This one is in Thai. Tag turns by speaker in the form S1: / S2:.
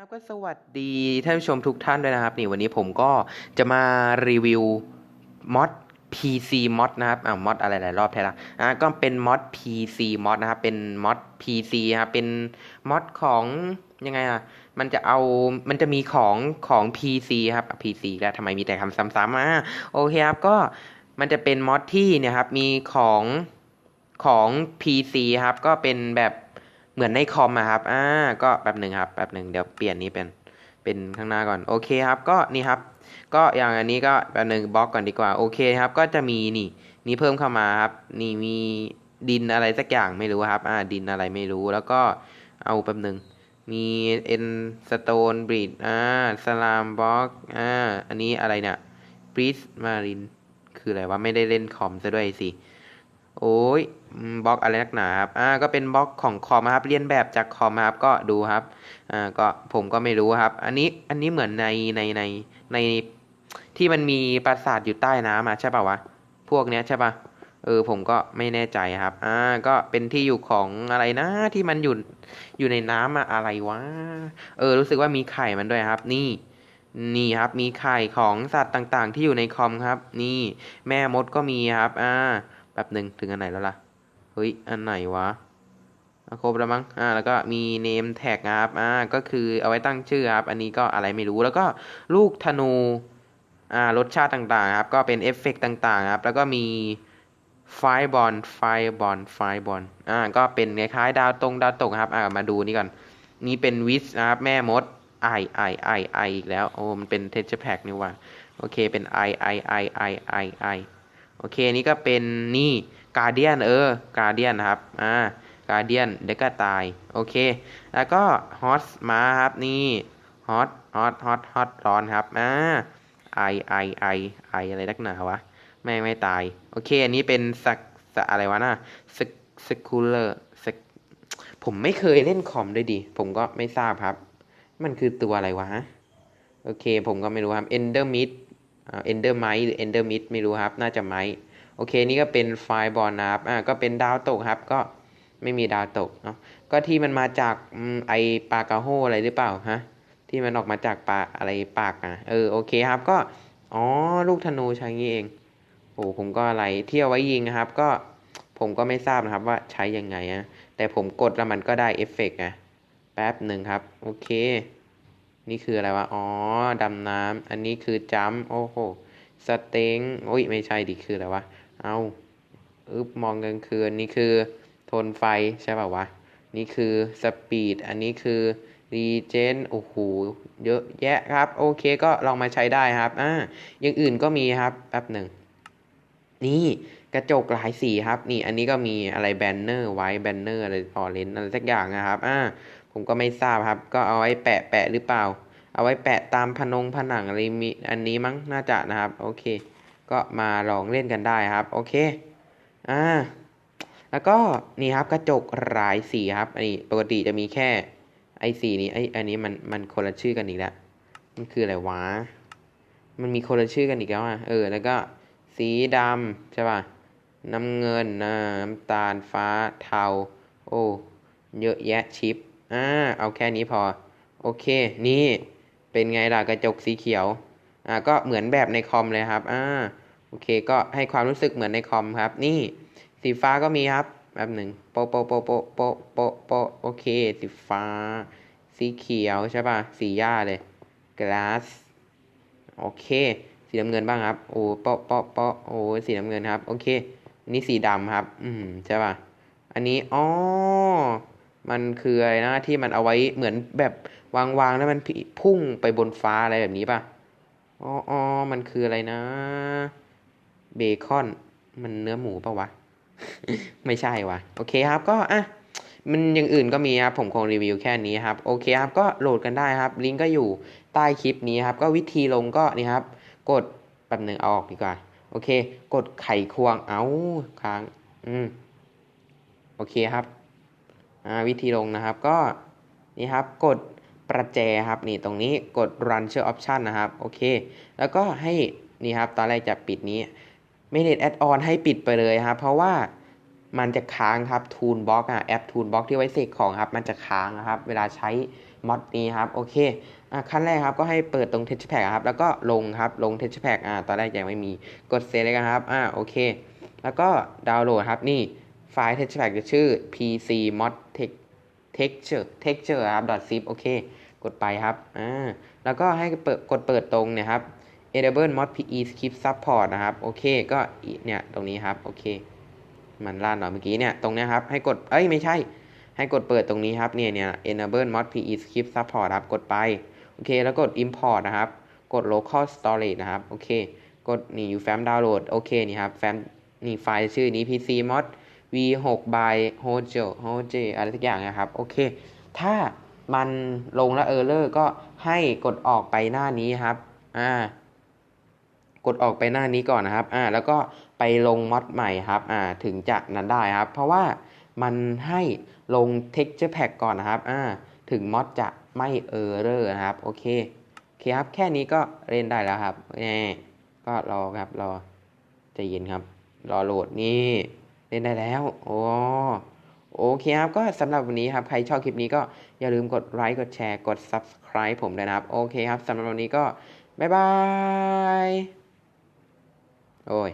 S1: ครับก็สวัสดีท่านผู้ชมทุกท่านด้วยนะครับนี่วันนี้ผมก็จะมารีวิวมอด PC มอดนะครับอ่ามอดอะไรหลายรอบแท้ละอ่าก็เป็นมอด PC มอดนะครับเป็นมอด PC ครับเป็นมอดของยังไงอะมันจะเอามันจะมีของของ PC ครับ PC แล้วทำไมมีแต่คำซ้ำๆมาโอเคครับก็มันจะเป็นมอดที่เนี่ยครับมีของของ PC ครับก็เป็นแบบ เหมือนในคอมอะครับ อ่า ก็แป๊บหนึ่งครับ แป๊บหนึ่งเดี๋ยวเปลี่ยนนี้เป็น เป็นข้างหน้าก่อน โอเคครับ ก็นี่ครับ ก็อย่างอันนี้ก็แป๊บหนึ่งบล็อกก่อนดีกว่า โอเคครับ ก็จะมีนี่ นี่เพิ่มเข้ามาครับ นี่มีดินอะไรสักอย่างไม่รู้ครับ อ่า ดินอะไรไม่รู้ แล้วก็เอาแป๊บหนึ่งมีเอ็นสโตนบริดอ่า สลามบล็อก อ่า อันนี้อะไรเนี่ยบริสมาริน คืออะไรวะ ไม่ได้เล่นคอมซะด้วยสิ โอ้ยบล็อกอะไรนักหนาครับ อ่า ก็เป็นบล็อกของคอมครับ เรียนแบบจากคอมครับ ก็ดูครับ อ่า ก็ผมก็ไม่รู้ครับ อันนี้ อันนี้เหมือนในในในในที่มันมีปราสาทอยู่ใต้น้ำอะใช่ป่าวะ พวกเนี้ยใช่ป่ะ เออ ผมก็ไม่แน่ใจครับ อ่า ก็เป็นที่อยู่ของอะไรนะ ที่มันอยู่ อยู่ในน้ำอะอะไรวะ เออ รู้สึกว่ามีไข่มันด้วยครับ นี่นี่ครับ มีไข่ของสัตว์ต่างๆ ที่อยู่ในคอมครับ นี่ แม่มดก็มีครับ อ่า แป๊บหนึ่งถึงอันไหนแล้วล่ะ เฮ้ย อันไหนวะครบแล้วมั้ง อ่า แล้วก็มี name tag ครับ อ่า ก็คือเอาไว้ตั้งชื่อครับ อันนี้ก็อะไรไม่รู้ แล้วก็ลูกธนู อ่า รสชาติต่างๆครับ ก็เป็นเอฟเฟกต์ต่างๆครับ แล้วก็มีไฟบอล ไฟบอล ไฟบอล อ่า ก็เป็นคล้ายๆดาวตรงดาวตกครับ อ่า มาดูนี่ก่อน นี่เป็นวิสนะครับ แม่มด ไอ ไอ ไอ ไออีกแล้ว โอ้ มันเป็นเท x t แพ็กนี่ว่า โอเค เป็นไอ ไอ ไอ ไอ ไอไอ โอเคนี่ก็เป็นนี่กาเดียนเออกาเดียนครับอ่ากาเดียนเด็กก็ตายโอเค แล้วก็ฮอตมาครับนี่ฮอตฮอตฮอตฮอตร้อนครับอ่าไอไอไอไออะไรนักหนาวะไม่ไม่ตาย โอเค อันนี้เป็นสักสอะไรวะน่ะสกสกูลเลอร์สกผมไม่เคยเล่นคอมด้วยดิ ผมก็ไม่ทราบครับ มันคือตัวอะไรวะ โอเค ผมก็ไม่รู้ครับ Ender Mid อ่า Ender Mite หรือ Ender Mid ไม่รู้ครับ น่าจะไมโอเค นี่ก็เป็นไฟบอลนะครับอ่าก็เป็นดาวตกครับ ก็ไม่มีดาวตกเนาะก็ที่มันมาจากอไอปากระโฮอะไรหรือเปล่าฮะที่มันออกมาจากปลาอะไรปากอะเออโอเคครับก็อ๋อลูกธนูใช้งี้เองโอ้ผมก็อะไรเที่ยวไว้ยิงนะครับ ก็ผมก็ไม่ทราบนะครับว่าใช้ยังไงอะแต่ผมกดแล้วมันก็ได้เอฟเฟกต์นะแป๊บหนึ่งครับ โอเค นี่คืออะไรวะ อ๋อ ดำน้ำ อันนี้คือจัมโอ้โห สเต็งโอ้ย ไม่ใช่ดิ คืออะไรวะ เอาอึบมองกลางคืน นี่คือทนไฟใช่ป่าวะ นี่คือสปีด อันนี้คือรีเจน โอ้โห เยอะแยะครับ โอเค ก็ลองมาใช้ได้ครับ อ่า อย่างอื่นก็มีครับ แป๊บหนึ่ง นี่กระจกหลายสีครับ นี่ อันนี้ก็มีอะไรแบนเนอร์ไว้ แบนเนอร์อะไรออเรนอะไรสักอย่างนะครับ อ่า ผมก็ไม่ทราบครับ ก็เอาไว้แปะแปะหรือเปล่า เอาไว้แปะตามผนงผนังอะไรมีอันนี้มั้งน่าจะนะครับ โอเค ก็มาลองเล่นกันได้ครับ โอเคอ่าแล้วก็นี่ครับกระจกหลายสีครับอันนี้ปกติจะมีแค่ไอ้สีนี้ไอ้อันนี้มันมันคนละชื่อกันอีกแล้วมันคืออะไรวะมันมีคนละชื่อกันอีกแล้วอะเออแล้วก็สีดำใช่ป่ะน้ำเงินน้ำตาลฟ้าเทา โอ้ เยอะแยะชิป อ่าเอาแค่นี้พอ โอเค นี่เป็นไงล่ะกระจกสีเขียวอ่าก็เหมือนแบบในคอมเลยครับอ่าโอเคก็ให้ความรู้สึกเหมือนในคอมครับ นี่สีฟ้าก็มีครับแบบหนึ่งโปะโปะโปะโปะโปะโปโปะโอเค สีฟ้า สีเขียวใช่ป่ะ สีหญ้าเลย glass โอเค สีน้ำเงินบ้างครับ โอ้เปาะเปาะเปโอ้สีน้ำเงินครับ โอเค นี่สีดำครับ อืมใช่ป่ะ อันนี้อ๋อ มันคืออะไรนะที่มันเอาไว้เหมือนแบบวางวางแล้วมันพุ่งไปบนฟ้าอะไรแบบนี้ป่ะอ๋อออมันคืออะไรนะ เบคอน มันเนื้อหมูป่ะวะ ไม่ใช่วะโอเคครับก็อะมันอย่างอื่นก็มีครับ ผมคงรีวิวแค่นี้ครับ โอเคครับ ก็โหลดกันได้ครับ ลิงก์ก็อยู่ใต้คลิปนี้ครับ ก็วิธีลงก็นี่ครับ กดแป๊บหนึ่งเอาออกดีกว่า โอเค กดไขควงเอาค้าง อืม โอเคครับ วิธีลงนะครับก็นี่ครับกดประแจครับนี่ตรงนี้กด run s hare option นะครับโอเค แล้วก็ให้นี่ครับตอนแรกจะปิดนี้ไม่เน็ตแอดออนให้ปิดไปเลยครับ เพราะว่ามันจะค้างครับ Toolbox อะแอป Toolbox ที่ไว้เสกของครับ มันจะค้างนะครับ เวลาใช้มอดนี้ครับโอเคอะขั้นแรกครับก็ให้เปิดตรง texture pack ครับ แล้วก็ลงครับลง texture pack อ่าตอนแรกยังไม่มีกดเซฟเลยครับอ่าโอเค แล้วก็ดาวน์โหลดครับนี่ ไฟล์ texture pack จะชื่อ pc mod text texture texture ครับ .zip โอเค กดไปครับอ่าแล้วก็ให้เปิดกดเปิดตรงเนี่ยครับ enable mod pe script support นะครับ โอเค ก็เนี่ย ตรงนี้ครับ โอเค มันล่าหน่อยเมื่อกี้เนี่ย ตรงเนี้ยครับ ให้กด เอ้ย ไม่ใช่ ให้กดเปิดตรงนี้ครับ เนี่ยเนี่ย enable mod pe script support ครับ กดไป โอเค แล้วกด import นะครับ กด local storage นะครับ โอเค กดนี่อยู่แฟ้มดาวน์โหลด โอเค นี่ครับ แฟ้มนี่ไฟล์ชื่อนี้ pc mod v6 by hojo hojo อะไรสักอย่างนะครับ โอเค ถ้ามันลงแล้ว error ก็ให้กดออกไปหน้านี้ครับ อ่า กดออกไปหน้านี้ก่อนนะครับ อ่า แล้วก็ไปลงมอดใหม่ครับ อ่า ถึงจะนั้นได้ครับ เพราะว่ามันให้ลง texture pack ก่อนนะครับ อ่า ถึงมอดจะไม่ error นะครับ โอเคโอเคครับ แค่นี้ก็เล่นได้แล้วครับแน่ก็รอครับ รอใจเย็นครับ รอโหลดนี่ เล่นได้แล้วโอ้โอเคครับ ก็สำหรับวันนี้ครับ ใครชอบคลิปนี้ก็อย่าลืมกดไลค์กดแชร์กด subscribe ผมด้วยนะครับ โอเคครับสำหรับวันนี้ก็ บ๊ายบาย โอ้ย